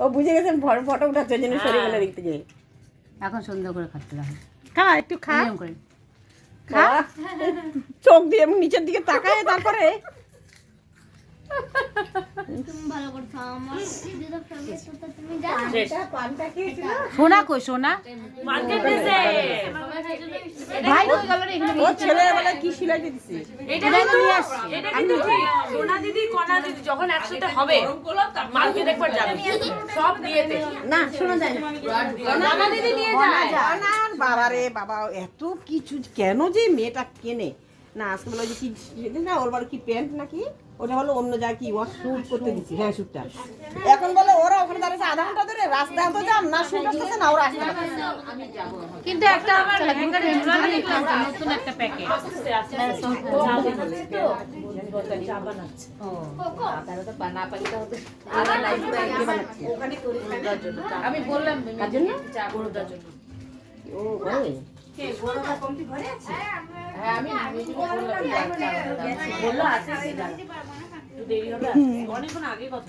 ও বুঝে গেছেন ফটো উঠাচ্ছে জন্য জন্য শরীরগুলো দেখতে যাই। এখন সুন্দর করে খাচ্ছে দেখো। খা একটু খা। করে। খা। চোখ দিয়ে নিচের দিকে তাকায় তারপরে সোনা কই সোনা? ভাই কই গেল রে এখানে ও ছেলেবেলা কি সিলাইতে দিছে? এটা কিন্তু এটা কিন্তু সোনা দিদি কণা দিদি যখন একসাথে হবে মার্কেট একবার যাবে। সব দিয়েতে। না শোনা যায় না। কণা দিদি নিয়ে যায়। আর বাবা রে বাবা এত কিছু কেন যে মেয়েটা কেনে? না আজকে বলে যে কি না ওর কি প্যান্ট নাকি? ওটা হলো অন্য জায়গায় কি ওর শুট করতে দিচ্ছি হ্যাঁ শুটটা এখন বলে ওরা ওখানে দাঁড়িয়েছে আধা ঘণ্টা ধরে রাস্তায় তো যাম না শুট আসতেছে না ওরা আসতে কিন্তু একটা আমার দেখলাম নতুন একটা প্যাকেট আমি বললাম জন্য? ও হ্যাঁ দেরি হবে অনেকক্ষণ আগে কথা